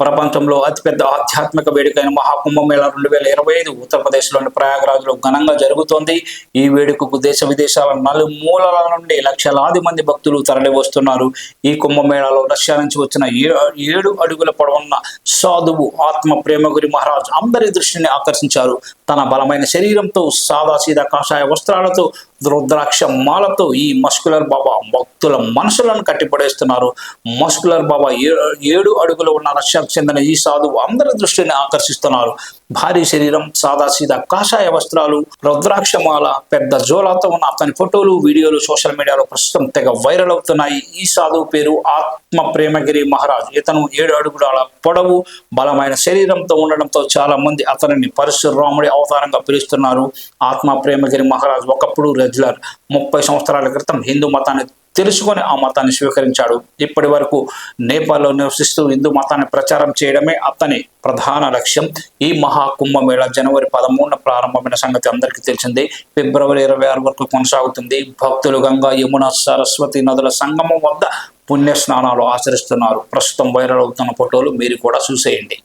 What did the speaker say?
ప్రపంచంలో అతిపెద్ద ఆధ్యాత్మిక వేడుకైన మహాకుంభమేళ రెండు వేల ఇరవై ఐదు ఉత్తరప్రదేశ్లోని ప్రయాగరాజ్లో ఘనంగా జరుగుతోంది. ఈ వేడుకకు దేశ విదేశాల నలుమూలల నుండి లక్షలాది మంది భక్తులు తరలి వస్తున్నారు ఈ కుంభమేళాలో రష్యా నుంచి వచ్చిన ఏడు అడుగుల పొడవున్న సాధువు ఆత్మ ప్రేమగురి మహారాజ్ అందరి దృష్టిని ఆకర్షించారు. తన బలమైన శరీరంతో సాదాసీదా కాషాయ వస్త్రాలతో రుద్రాక్ష మాలతో ఈ మస్కులర్ బాబా భక్తుల మనసులను కట్టిపడేస్తున్నారు. మస్కులర్ బాబా ఏడు అడుగులు ఉన్న రష్యాకు చెందిన ఈ సాధువు అందరి దృష్టిని ఆకర్షిస్తున్నారు. భారీ శరీరం సాదాసీదా కాషాయ వస్త్రాలు రుద్రాక్షమాల పెద్ద జోలాతో ఉన్న అతని ఫోటోలు వీడియోలు సోషల్ మీడియాలో ప్రస్తుతం తెగ వైరల్ అవుతున్నాయి. ఈ సాధువు పేరు ఆత్మ ఆత్మ ప్రేమగిరి మహారాజ్. ఇతను ఏడు అడుగుల పొడవు బలమైన శరీరంతో ఉండడంతో చాలా మంది అతనిని పరశురాముడి అవతారంగా పిలుస్తున్నారు. ఆత్మ ప్రేమగిరి మహారాజ్ ఒకప్పుడు రెగ్యులర్ ముప్పై సంవత్సరాల క్రితం హిందూ మతాన్ని తెలుసుకొని ఆ మతాన్ని స్వీకరించాడు. ఇప్పటి వరకు నేపాల్లో నివసిస్తూ హిందూ మతాన్ని ప్రచారం చేయడమే అతని ప్రధాన లక్ష్యం. ఈ మహాకుంభమేళ జనవరి పదమూడున ప్రారంభమైన సంగతి అందరికీ తెలిసిందే. ఫిబ్రవరి ఇరవై ఆరు వరకు కొనసాగుతుంది. భక్తులు గంగా యమున సరస్వతి నదుల సంగమం వద్ద పుణ్య స్నానాలు ఆచరిస్తున్నారు. ప్రస్తుతం వైరల్ అవుతున్న ఫోటోలు మీరు కూడా చూసేయండి.